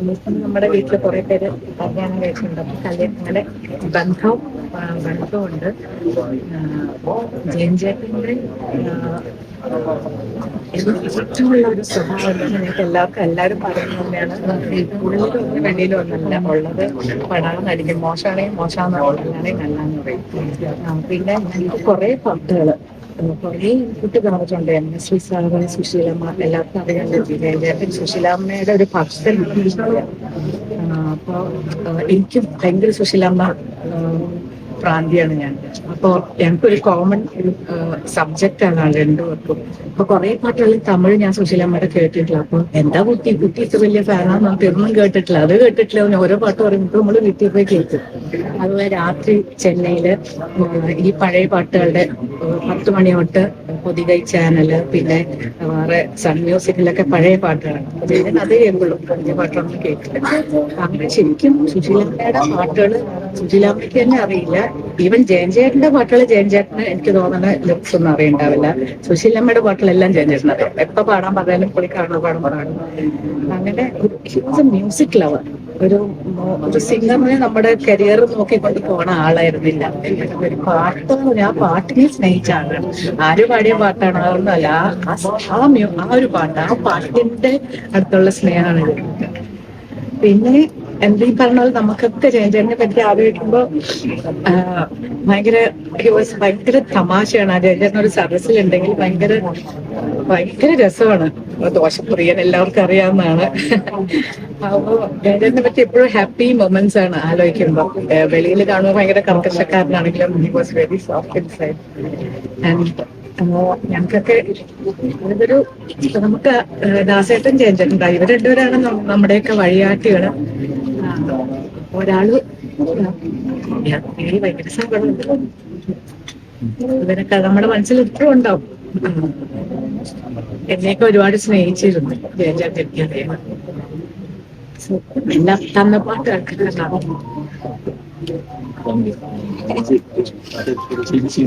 അന്നേരം നമ്മുടെ വീട്ടിൽ കുറെ പേര് കല്യാണം കഴിച്ചിട്ടുണ്ട്. അപ്പൊ അങ്ങനെ ബന്ധവും ഉണ്ട് ജയൻ ചേട്ടന്റെ ആ, എനിക്ക് ഇഷ്ടമുള്ള ഒരു സ്വഭാവം എല്ലാവർക്കും എല്ലാവരും പറയുന്നത് തന്നെയാണ്. വെളിയിലും ഒന്നല്ല. ഉള്ളത് പടാന്നടിക്കും മോശമാണെങ്കിൽ മോശമാണെന്ന് നല്ലതാണെങ്കിൽ നല്ലതെന്ന് പറയും. പിന്നെ കുറെ പാട്ടുകൾ കുറേ കുട്ടി പറഞ്ഞിട്ടുണ്ട് എം എസ് വി സുശീലമ്മ എല്ലാവർക്കും അറിയാൻ ജയചേട്ടൻ സുശീലാമ്മയുടെ ഒരു ഭക്തൻ അപ്പോൾ എനിക്കും ഭയങ്കര സുശീലാമ്മ പ്രാന്തിയാണ് ഞാൻ. അപ്പോ ഞങ്ങൾക്കൊരു കോമൺ സബ്ജക്റ്റ് ആണ് രണ്ടു പേർക്കും. അപ്പൊ കുറെ പാട്ടുകളിൽ തമിഴ് ഞാൻ സുശീലമ്മയുടെ കേട്ടിട്ടില്ല. അപ്പൊ എന്താ കുട്ടി? കുട്ടി ഇത്ര വലിയ ഫാനാന്ന് ഒന്നും കേട്ടിട്ടില്ല. അത് കേട്ടിട്ടില്ല. ഓരോ പാട്ട് പറയുമ്പോൾ നമ്മൾ വീട്ടിൽ പോയി കേൾക്കും. അതുപോലെ രാത്രി ചെന്നൈയിൽ ഈ പഴയ പാട്ടുകളുടെ പത്ത് മണി തൊട്ട് പൊതികൈ ചാനൽ പിന്നെ വേറെ സൺ മ്യൂസിക്കിലൊക്കെ പഴയ പാട്ടുകളാണ്. അതേ കേൾക്കുള്ളൂ പഴയ പാട്ടൊന്നും കേട്ടില്ല അങ്ങനെ ശരിക്കും സുശീലമ്മയുടെ പാട്ടുകൾ സുശീലാമ്മയ്ക്ക് തന്നെ അറിയില്ല. ഈവൻ ജയൻചേട്ടന്റെ പാട്ടുകൾ ജയൻചേട്ടന് എനിക്ക് തോന്നുന്ന ലുക്സ് ഒന്നും അറിയണ്ടാവില്ല. സുശീലമ്മയുടെ പാട്ടുകളെല്ലാം ജയൻചേട്ടൻ അറിയാം. എപ്പോ പാടാൻ പറഞ്ഞാലും പുള്ളി കാണുന്ന പാടും അങ്ങനെ മ്യൂസിക് ലവർ ഒരു ഒരു സിംഗറിനെ നമ്മുടെ കരിയർ നോക്കിക്കൊണ്ട് പോണ ആളായിരുന്നില്ല. ഒരു പാട്ട് ഞാൻ പാട്ടിനെ സ്നേഹിച്ച ആളാണ് ആര് പാടിയ പാട്ടാണോ? അല്ല. ആ- ആ ഒരു പാട്ട് ആ പാട്ടിന്റെ അടുത്തുള്ള സ്നേഹമാണ് പിന്നെ എന്താ ഈ പറഞ്ഞ പോലെ നമുക്കൊക്കെ ജയചേട്ടനെ പറ്റി ആലോചിക്കുമ്പോ ഭയങ്കര ഭയങ്കര തമാശയാണ്. ആ ജയചേട്ടൻ ഒരു സദസ്സിലുണ്ടെങ്കിൽ ഭയങ്കര ഭയങ്കര രസമാണ്. ദോഷപ്രിയൻ എല്ലാവർക്കും അറിയാവുന്നതാണ്. അപ്പോ ജയചേട്ടനെ പറ്റി എപ്പോഴും ഹാപ്പി മൊമെന്റ്സ് ആണ് ആലോചിക്കുമ്പോ. വെളിയിൽ കാണുമ്പോൾ ഭയങ്കര കർക്കശക്കാരനാണെങ്കിലും he was very soft inside and ഞങ്ങൾക്കൊക്കെ ഇതൊരു നമുക്ക് ദാസേട്ടൻ ചേഞ്ചിട്ടുണ്ടായി ഇവർ രണ്ടുപേരാണ് നമ്മുടെയൊക്കെ വഴിയാട്ടികൾ ആ, ഒരാൾ ഭയങ്കര സങ്കടമുണ്ട് ഇവരൊക്കെ നമ്മുടെ മനസ്സിൽ ഇപ്പോഴും ഉണ്ടാവും. എന്നെയൊക്കെ ഒരുപാട് സ്നേഹിച്ചിരുന്നു. എല്ലാം തന്ന പാട്ട് ശരി